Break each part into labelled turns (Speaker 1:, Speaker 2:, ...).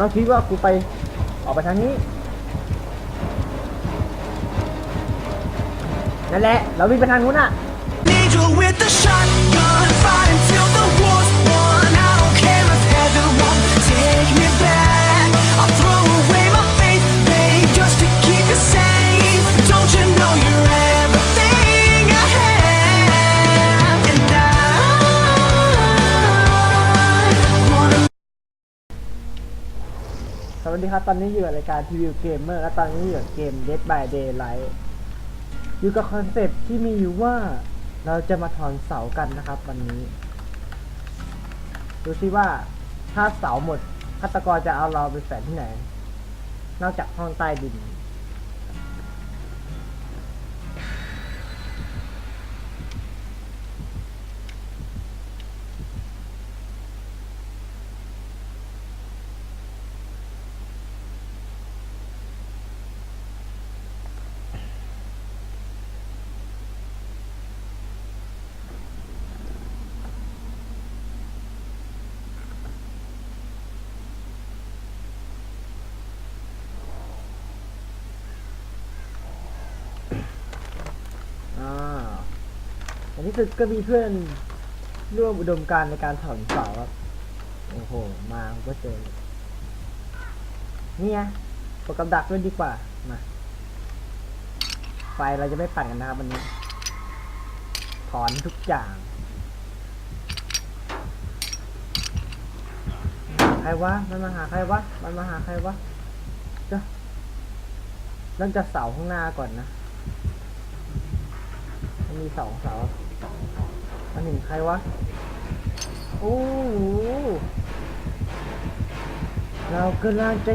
Speaker 1: น้องคิดว่ากูไปออกไปทางนี้ นั่นแหละ เราวิ่งไปทางนู้นอะ
Speaker 2: Need you with the
Speaker 1: shot วัสดีครับ ตอนนี้อยู่กับรายการทีวีเกมเมอร์และตอนนี้อยู่กับเกม Dead by Daylight อยู่กับคอนเซปที่มีอยู่ว่าเราจะมาถอนเสากันนะครับ วันนี้ ดูซิว่าถ้าเสาหมดฆาตกรจะเอาเราไปแฝงที่ไหน นอกจากห้องใต้ดิน ที่สุดก็มีเพื่อนร่วมอุดมการณ์ในการถอนเสาครับ โอ้โห มาก็เจอ เนี่ไงปกกับดักด้วยดีกว่า มา ไฟเราจะไม่ปั่นกันนะครับวันนี้ ถอนทุกอย่าง ใครวะ มันมาหาใครวะ มันมาหาใครวะเจ้าเริ่มจากเสาข้างหน้าก่อนนะมันมีสองเสา อันหนึ่งใครวะ โอ้โหเรากำลังจะ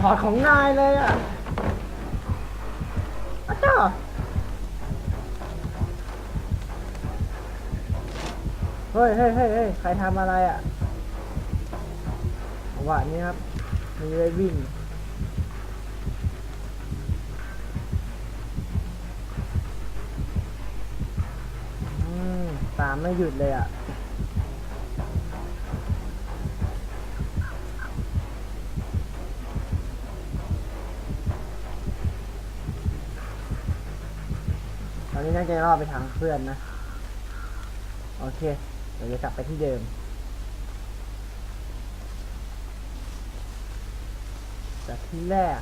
Speaker 1: ถอดของนายเลยอะอาจ้าเฮ้ยเฮ้ยเฮ้ยเฮ้ยใครทำอะไรอะว่านี่ครับมีเลยวิ่ง อืมตามไม่ หยุดเลยอะตอนนี้น่าจะรอดไปทางเพื่อนนะ โอเค เดี๋ยวจะกลับไปที่เดิมจากที่แรก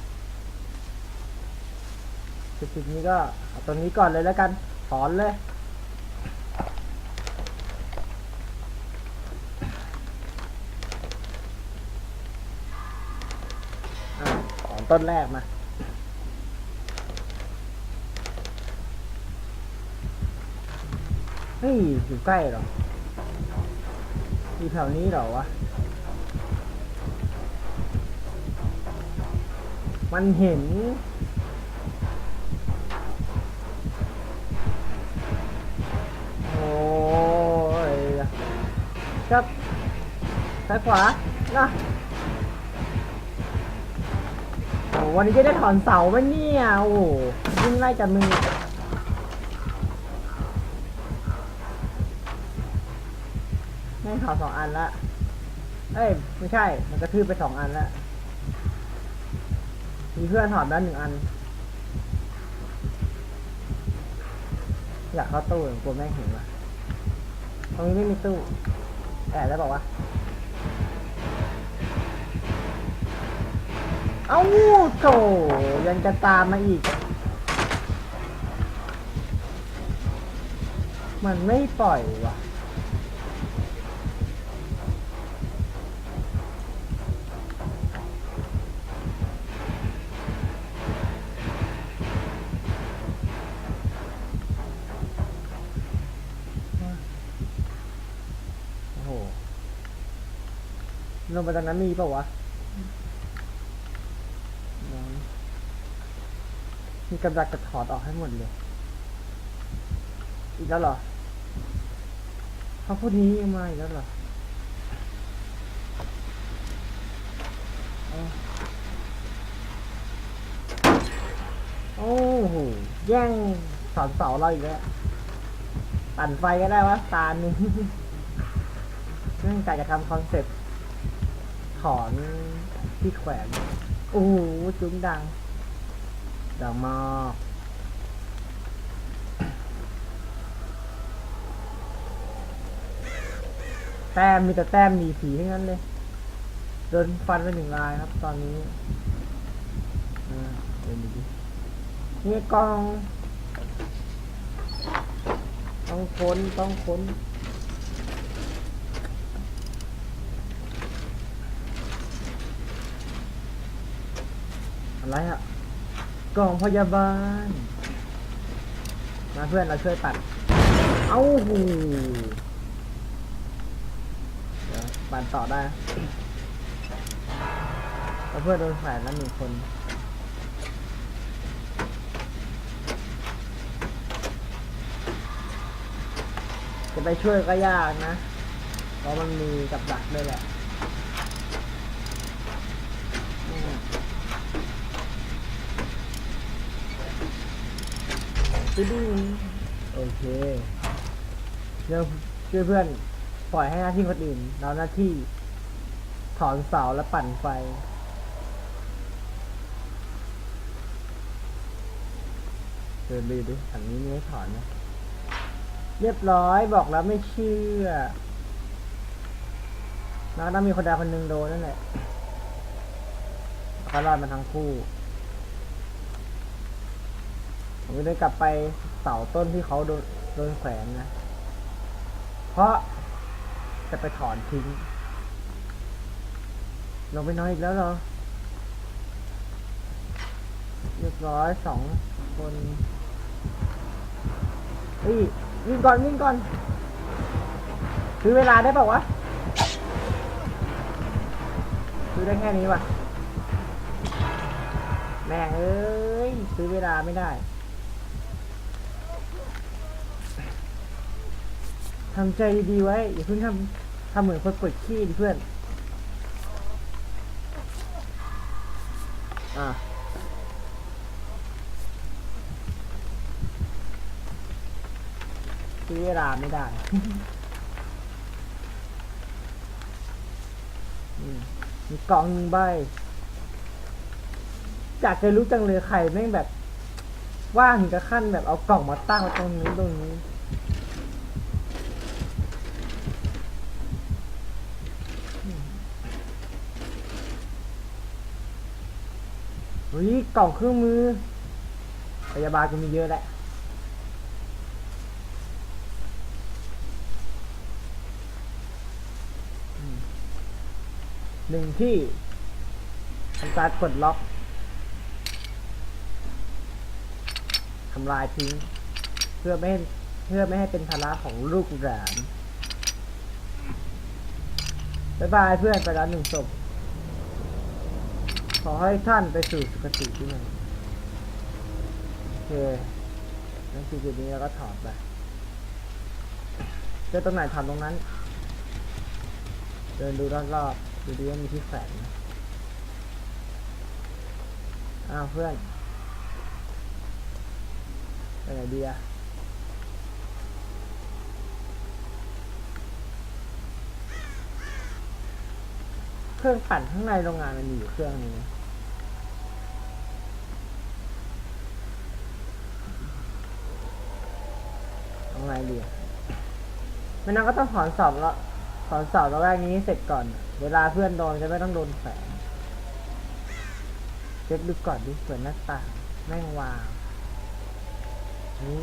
Speaker 1: จุดนี้ก็เอาตรงนี้ก่อนเลยแล้วกันถอนเลย อะถอน ต้นแรกมาเฮ้ยอยู่ใกล้หรออยู่แถวนี้หรอวะ มันเห็น โอ้ยครับซ้ายขวานะ วันนี้จะได้ถอนเสาไหมเนี่ย โอ้โหวิ่งไล่จับมือแม่งถอนสองอันละ เอ้ย ไม่ใช่ มันกระทืบไปสองอันละมีเพื่อนถอนแล้วหนึ่งอัน อยากเข้าตู้กลัวแม่งเห็นว่ะตรงนี้ไม่มีตู้ แอบได้บอกว่า เอ้าโถยังจะตามมาอีก มันไม่ปล่อยว่ะโอ้โหลงไปตรงนั้นมีเปล่าวะยัง มีกำลังจะถอดออกให้หมดเลย อีกแล้วเหรอเขาพูดนี้ยังมาอีกแล้วเหรอโอ้โหแย่งสอนเสาเราอีกแล้วปั่นไฟก็ได้วะตาหนึ่งเนื่องจากจะทำคอนเซ็ปต์ถอนที่แขวน โอ้โหจุ้งดัง ดังมากแต้มมีแต่แต้มมีผีทั้งนั้นเลยโดนฟันไปหนึ่งลายครับ ตอนนี้เดี๋ยวดูดินี่กล้อง ต้องค้นต้องค้นอะไรอะ กล่องพยาบาล มาเพื่อนเราช่วยปัด เอ้าหูปัดต่อได้แล้วเพื่อนโดนแขวนแล้วหนึ่งคนจะไปช่วยก็ยากนะ เพราะมันมีกับดักด้วยแหละอืม ตึ้งโอเคเชื่อช่วยเพื่อน ปล่อยให้หน้าที่คนอื่น เราหน้าที่ ถอนเสาและปั่นไฟ เดินไปดูดิถังนี้ไมีให้ถอนไหมเรียบร้อยบอกแล้วไม่เชื่อแล้วต้องมีคนใดคนหนึ่งโดนนั่นแหละเขารอดมาทั้งคู่ ผมจะได้กลับไปเสาต้นที่เขาโดนโดนแขวนนะ เพราะจะไปถอนทิ้ง ลงไปน้อยอีกแล้วเหรอ เรียบร้อยสองคนเฮ้ยวิ่งก่อนวิ่งก่อนซื้อเวลาได้ป่าวะซื้อได้แค่นี้วะแม่งเอ้ยซื้อเวลาไม่ได้ ทำใจดีๆไว้ อย่าเพิ่งทำทำเหมือนคนกดขี้เพื่อน อะซื้อเวลาไม่ได้มมีกล่องหนึ่งใบอยากจะรู้จังเลยใครแม่งแบบ ว่างถึงกับขั้นแบบเอากล่องมาตั้งไว้ตรงนี้ตรงนี้ เฮ้ยกล่องเครื่องมือ พยาบาลก็มีเยอะแหละหนึ่งที่ทำการกดล็อกทำลายทิ้ง เพื่อไม่ให้เพื่อไม่ให้เป็นภาระของลูกหลานบ๊ายบายเพื่อนไปแล้วหนึ่งศพ ขอให้ท่านไปสู่สุคติที่ไหนโอเคนั่นคือจุดนี้เราก็ถอดไปเจอตรงไหนถอดตรงนั้น เดินดูรอบๆดูดีว่ามีที่แฝงอ้าวเพื่อนไปไหนดีอะ เครื่องปั่นข้างในโรงงานมันมีอยู่เครื่องนึงนะเอาไงดีอะไม่นั้นก็ต้องถอนสอบแล้วถอนเสาตอนแรกนี้เสร็จก่อน เวลาเพื่อนโดนจะไม่ต้องโดนแฝงเช็คดูก่อนดิเปิดหน้าต่างแม่งวางนี่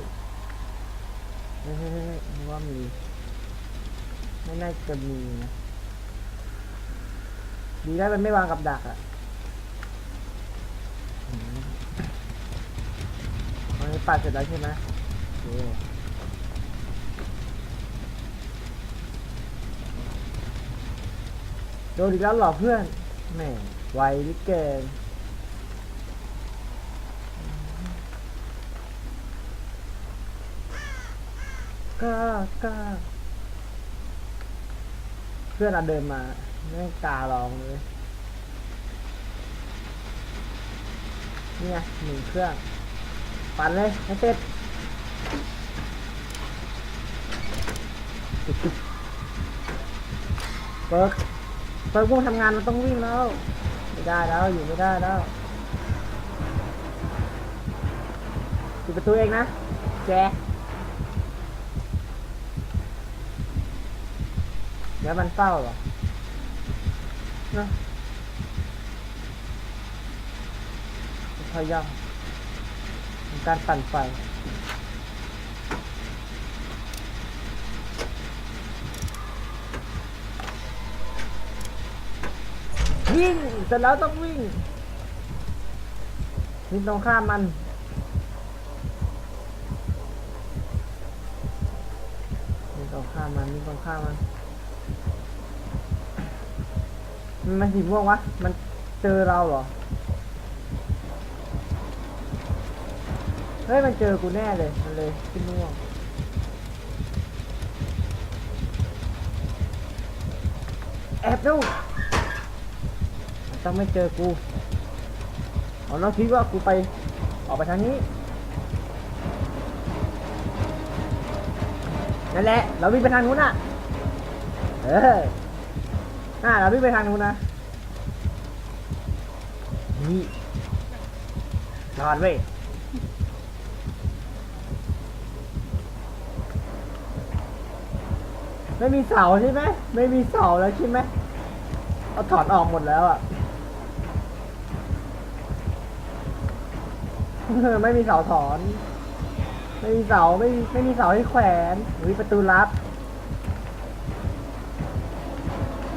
Speaker 1: เฮ้ยเฮ้ยเฮ้ยนึกว่ามี ไม่น่าจะมีนะ ดีได้มันไม่วางกับดักอะอืมอันนี้ปัดเสร็จแล้วใช่ไหมโอเคโดนอีกแล้วเหรอเพื่อนแหม่ไวลิเกินก็ก็เพื่อนเราเดินมาแม่งตาลองเลยเนี่ยหนึ่งเครื่อง ปั่นเลยให้เสร็จจุ๊บๆเปิร์กเปิดวงทำงานมันต้องวิ่งแล้ว ไม่ได้แล้วอยู่ไม่ได้แล้วปิดประตูเองนะแก เดี๋ยวมันเศร้าเหรอเนะพยายามการปั่นไฟวิ่งเสร็จแล้วต้องวิ่งวิ่งตรงข้ามมันวิ่งตรงข้ามมันวิ่งตรงข้ามมัน มันมันสีม่วงวะ มันเจอเราเหรอ เฮ้ย มันเจอกูแน่เลย มันเลยขึ้นม่วง แอบดูมันต้องไม่เจอกูอ๋อน้องคิดว่ากูไปออกไปทางนี้ นั่นแหละ เราวิ่งไปทางนู้นน่ะ เออ น่าเราวิ่งไปทางนู้นนะ นี่รอดเว้ยไม่มีเสาใช่ไหมไม่มีเสาแล้วใช่ไหมเอาถอดออกหมดแล้วอะไม่มีเสาถอน ไม่มีเสาไม่ไม่มีเสาให้แขวนอุ้ยประตูลับ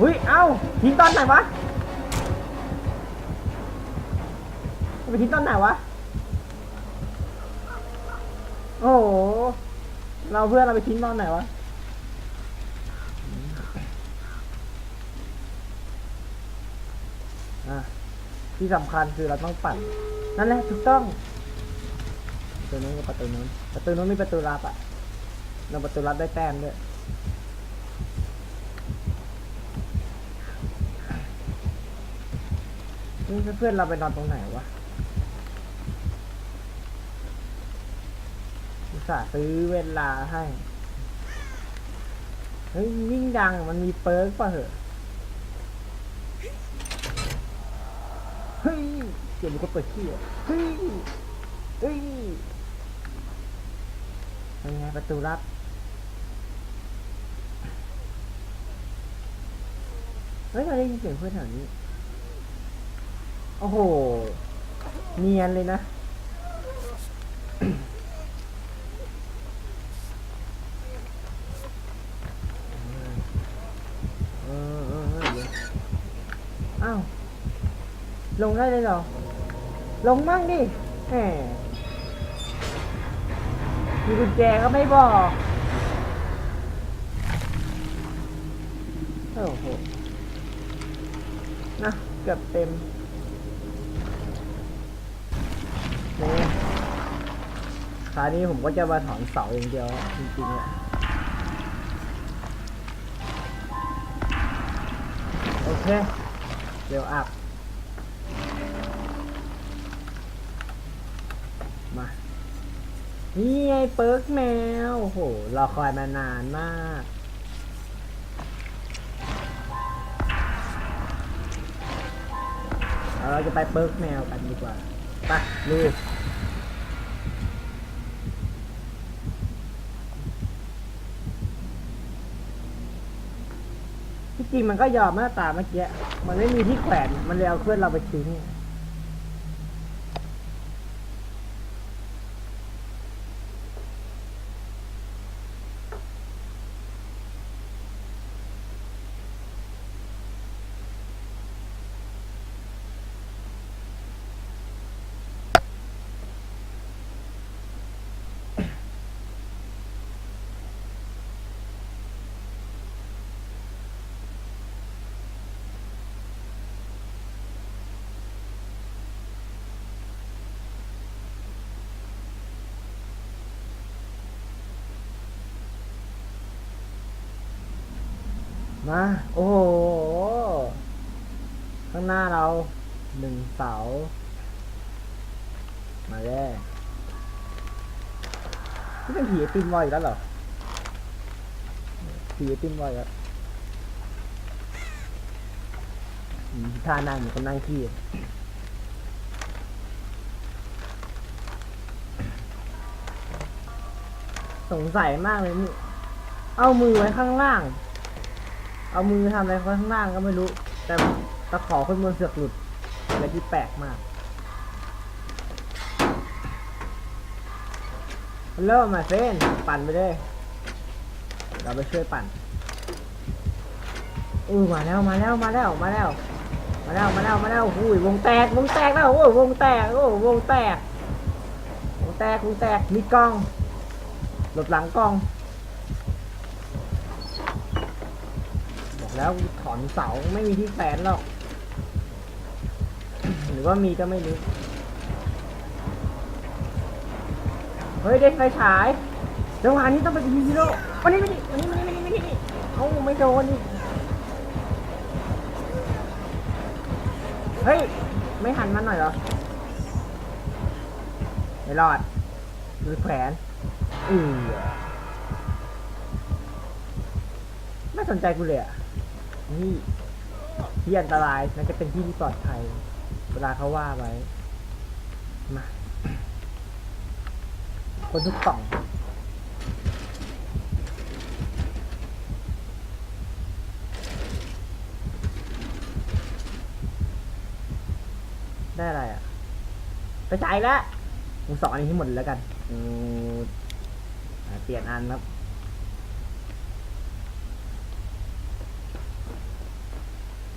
Speaker 1: อุ้ย เอ้าทิ้งตอนไหนวะไปทิ้งตอนไหนวะ โอ้โห เราเพื่อนเราไปทิ้งตอนไหนวะอะที่สำคัญคือเราต้องปัดนั่นแหละถูกต้อง ประตูนู้นกับประตูนู้น ประตูนู้นมีประตูลับอะ เราประตูลับได้แต้มด้วย นี่เพื่อนเราไปนอนตรงไหนวะอุตส่าห์ซื้อเวลาให้ เฮ้ยยิ่งดังมันมีเปิร์กป่ะเหอะเฮ้ยเดี๋ยวมันก็เปิดขี้อะเฮ้ยเฮ้ยเป็นไงประตูลับเฮ้ยเราได้ยินเสียงเพื่อนแถวนี้ โอ้โห เนียนเลยนะ เออเออเออเดี๋ยวอ้าว ลงได้เลยเหรอ ลงมั่งดิแหมมีกุญแจก็ไม่บอก โอ้โห นะ เกือบเต็ม คราวนี้ผมก็จะมาถอนเสาอย่างเดียวจริงๆอะโอเคเดี๋ยวอัพมานี่ไงเปิร์กแมวโอ้โหราคอยมานานมากเอาเราจะไปเปิร์กแมวกันดีกว่าไปลุย จริงมันก็ยอมหน้าตาเมื่อกี้ มันไม่มีที่แขวน มันเลยเอาเพื่อนเราไปทิ้ง มา โอ้โห ข้างหน้าเราหนึ่งเสา มาแล้วนี่เป็นผีติมวอยอีกแล้วเหรอ ผีติมวอยครับท่านั่งเหมือนคนนั่งขี้สงสัยมากเลยนี่เอามือไว้ข้างล่าง เอามือทำอะไรข้างล่างก็ไม่รู้ แต่ตะขอคนบนเสือกหลุดอะไรที่แปลกมาก เริ่มมาเส้นปั่นไปเลยเราไปช่วยปั่นอู้มาแล้วมาแล้วมาแล้วมาแล้วมาแล้วมาแล้วมาแล้วอุ้ยวงแตกวงแตกแล้วโอ้ยวงแตกโอ้วงแตกวงแตกวงแตกมีกล้องหลบหลังกล้องบอก แล้วถอนเสาไม่มีที่แฝนหรอก หรือว่ามีก็ไม่รู้ เฮ้ยได้ไฟฉายจังหวะนี้ต้องไปยิงฮีโร่วันนี้ไม่ดีวันนี้ไม่ดีไม่ดีไม่ดีเอาไม่โดนนี่เฮ้ย ไม่หันมาหน่อยเหรอ ไม่รอดมือแขวนอือไม่สนใจกูเลยอะ นี่ที่อันตรายนั่นจะเป็นที่ที่ปลอดภัย เวลาเขาว่าไว้ มา คนทุกกล่อง ได้อะไรอะ ไปใช้แล้วกูสอนอันนี้ให้หมดเลยแล้วกันอืมอะเปลี่ยนอันครับ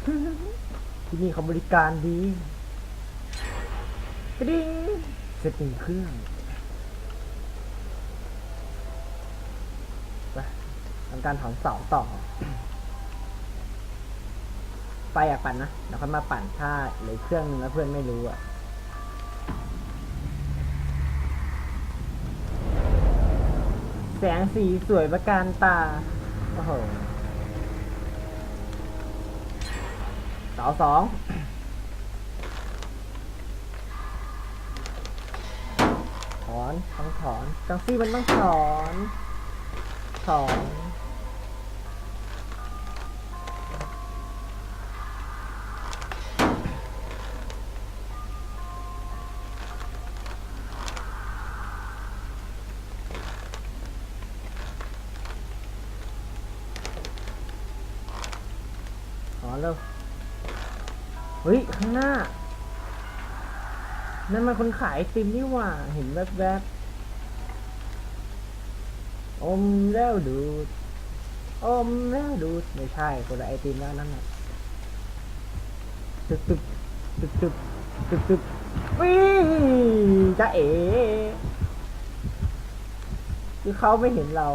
Speaker 1: ที่นี่เขาบริการดีกระดิ่งเสร็จหนึ่งเครื่องไปทำการถอนเสาต่อ ไปอยากปั่นนะเดี๋ยวค่อยมาปั่นถ้าเหลือเครื่องนึงแล้วเพื่อนไม่รู้อะแสงสีสวยประการตา โอ้โห เสาสองถอนต้องถอนจังซี่มันต้องถอนถอน นั่นมันคนขายติมนี่หว่า เห็นแวบๆอมแล้วดูด อมแล้วดูด ไม่ใช่คนละไอติมแล้วนั่นน่ะตึบตึบตึบตึบตึบตึบวิ่งจะเอ๋คือเขาไม่เห็นเรา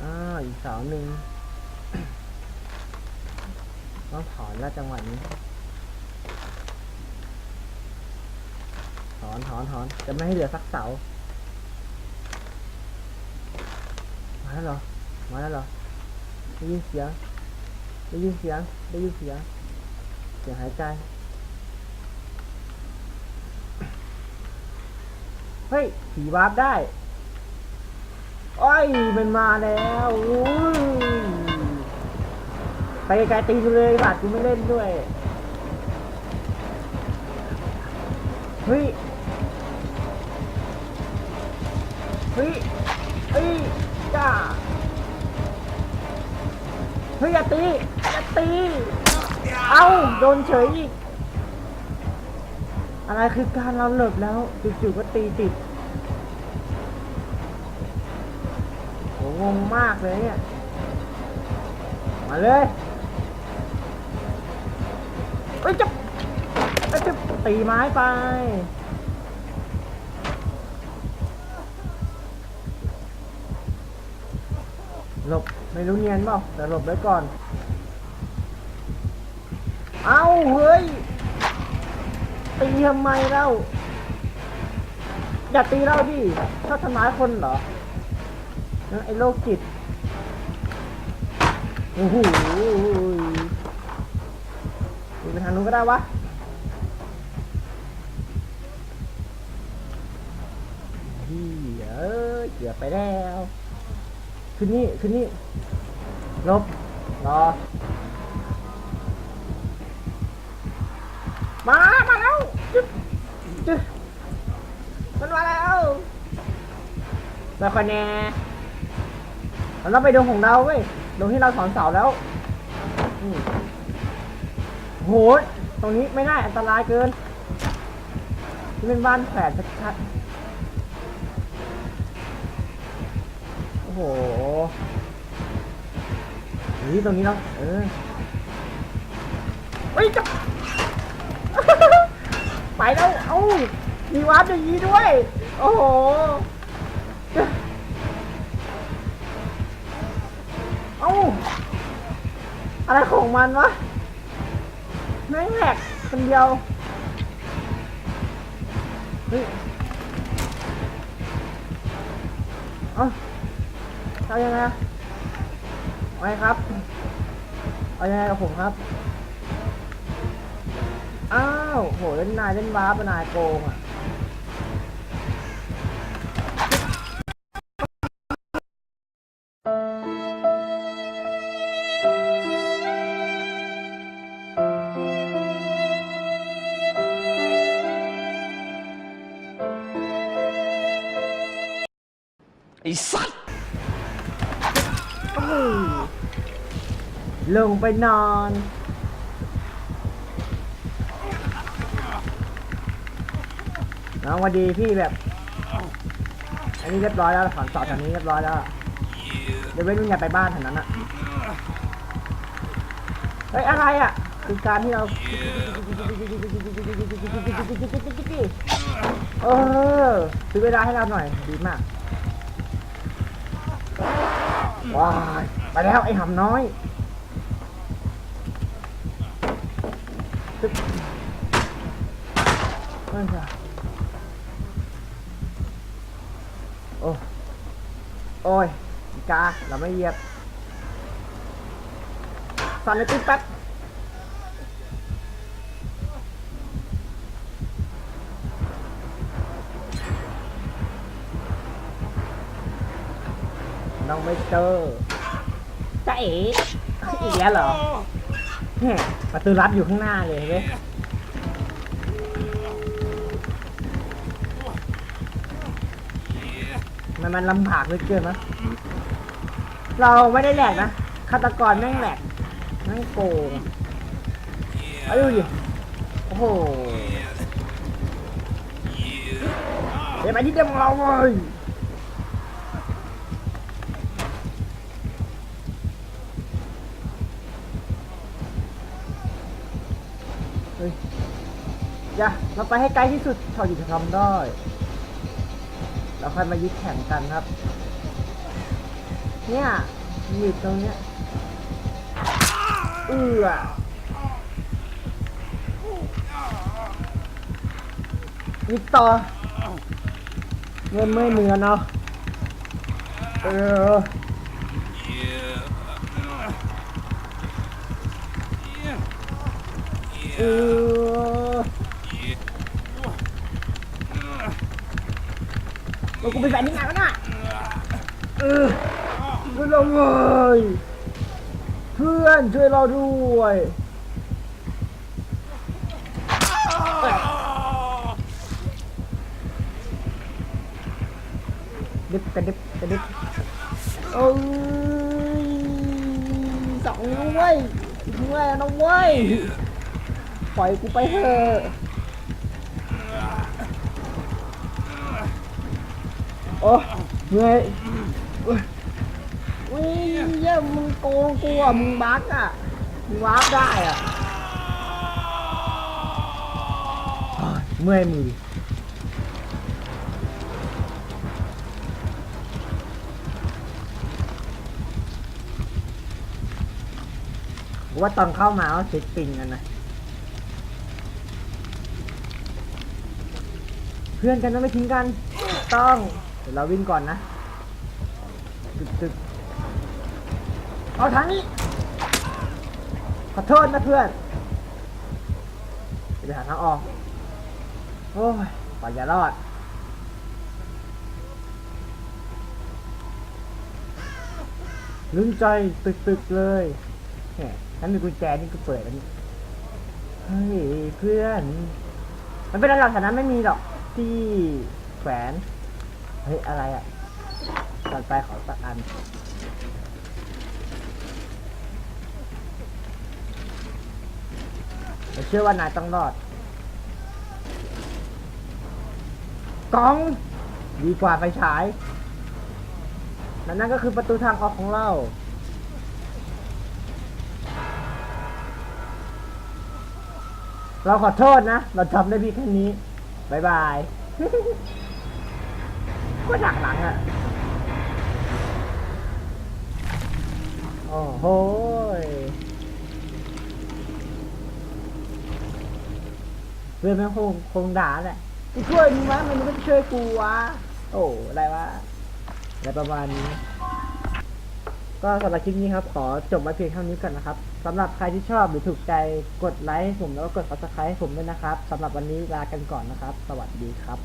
Speaker 1: อ้าอีกสาวหนึ่งต้องถอนแล้วจังหวะนี้ ถอนถอนถอนจะไม่ให้เหลือสักเสา มาแล้วเหรอ มาแล้วเหรอ ได้ยินเสียง ได้ยินเสียง ได้ยินเสียง เสียงหายใจ เฮ้ย ผีวาร์ปได้ โอ้ย มันมาแล้วอุ้ยไปไกลๆตีเลยบาดกูไม่เล่นด้วย เฮ้ย เฮ้ยอย่าตีอย่าตี เอ้า โดนเฉยอีก อะไรคือการเราหลบแล้วจู่ๆก็ตีติดโหงงมากเลยเนี่ย มาเลยเอ้ยจะเอ้จะตีไม้ไป ไม่รู้เนียนเปล่าแต่หลบไว้ก่อน เอาเฮ้ย ตีทำไมเล่า อย่าตีเราดิชอบทำร้ายคนเหรอ ไอ้โรคจิต โอ้โหไปทางนู้นก็ได้วะพี่เอ้ยเกือบไปแล้ว ขึ้นนี่ขึ้นนี่ลบรอมา มาแล้วจึ๊บจึ๊บมันมาแล้วมาคอนแน่เราไปดงของเราเว้ยดงที่เราถอนเสาแล้วโหตรงนี้ไม่ได้อันตรายเกินนี่เป็นบ้านแขวนชัดโอ้โห นี่ตรงนี้เนาะเออเฮ้ยจับไปแล้ว เอ้ามีวาร์ปอย่างนี้ด้วย โอ้โหเอ้าอะไรของมันวะแม่งแหลกคนเดียวเฮ้ยเอ้าเอายังไงอะเอา ไงครับ เอายังไงกับผมครับ อ้าว โห เล่นนายเล่นวาร์ปนายโกงอะ
Speaker 3: ไอ้สัตว์
Speaker 1: อื้อ ลงไปนอน น้องวันดีพี่แบบ อันนี้เรียบร้อยแล้วถอนสอบแถวนี้เรียบร้อยแล้วเดี๋ยวเว้นมึงอย่าไปบ้านแถวนั้นอะเฮ้ยอะไรอะคือการที่เราเออซื้อเวลาให้เราหน่อยดีมากว้ายไปแล้วไอ้หำน้อยตึ๊บเฮ้ยจ้ะโอ้ โอ้ยอีกา เราไม่เหยียบสั่นเลยติ๊บแป๊บน้องไม่เจอจ้าเอ๋อีกแล้วเหรอมประตูลับอยู่ข้างหน้าเลยเห็นไหมมันมันลำบากเหลือเกินนะ เราไม่ได้แหลกนะฆาตกรแม่งแหลกแม่งโกงเอาดูดิโอ้โหเดี๋ยวไปที่เดิมของเราเลยเฮ้ยอย่าเราไปให้ไกลที่สุดเท่าที่จะทำได้ เราค่อยมายึดแข่งกันครับ เนี่ยอยู่ตรงเนี้ยเอือยึดต่อเงินไม่เหมือนเนาะเออเออเรากูไปแฟนที่ไหนวะน่ะเออ ช่วยเราเลยเพื่อนช่วยเราด้วยดิบกระดิบกระดิบเอ้ยสองเว้ยเว้ยน้องเว้ยปล่อยกูไปเถอะโอ้เหนื่อย อุ้ยเยี่ยมึงโกงกูอะมึงบั๊กอะมึงวาร์ปได้อะอ้ยเมื่อยมือว่าตอนเข้ามาเขาเช็คปิงกันนะ เพื่อนกันนะไม่ทิ้งกันต้อง เดี๋ยวเราวิ่งก่อนนะตึกตึก เอาทางนี้ ขอโทษนะเพื่อนจะไปหาทางออก โอ้ยปล่อยอย่ารอด ลุ้นใจตึกตึกๆเลยแหมฉันมีกุญแจนี่ก็เปิดแล้วนี่เฮ้ยเพื่อน มันเป็นอะไรหรอกแถวนั้นไม่มีหรอกที่แขวน เฮ้ยอะไรอะก่อนไปขอสักอัน ผมเชื่อว่านายต้องรอดกล้อง ดีกว่าไฟฉายและนั่นก็คือประตูทางออกของเราเราขอโทษนะ เราทำได้เพียงแค่นี้บายบายก็หนักหลังอะโอ้โห พื่อนแม่งคงคงด่าแหละกูช่วยมึงวะมันไม่ช่วยกูวะโอ้อะไรวะอะไรประมาณนี้ ก็สำหรับคลิปนี้ครับ ขอจบไว้เพียงเท่านี้ก่อนนะครับสำหรับใครที่ชอบหรือถูกใจกดไลค์ให้ผมแล้วก็กด subscribe ให้ผมด้วยนะครับสำหรับวันนี้ลากันก่อนนะครับ สวัสดีครับ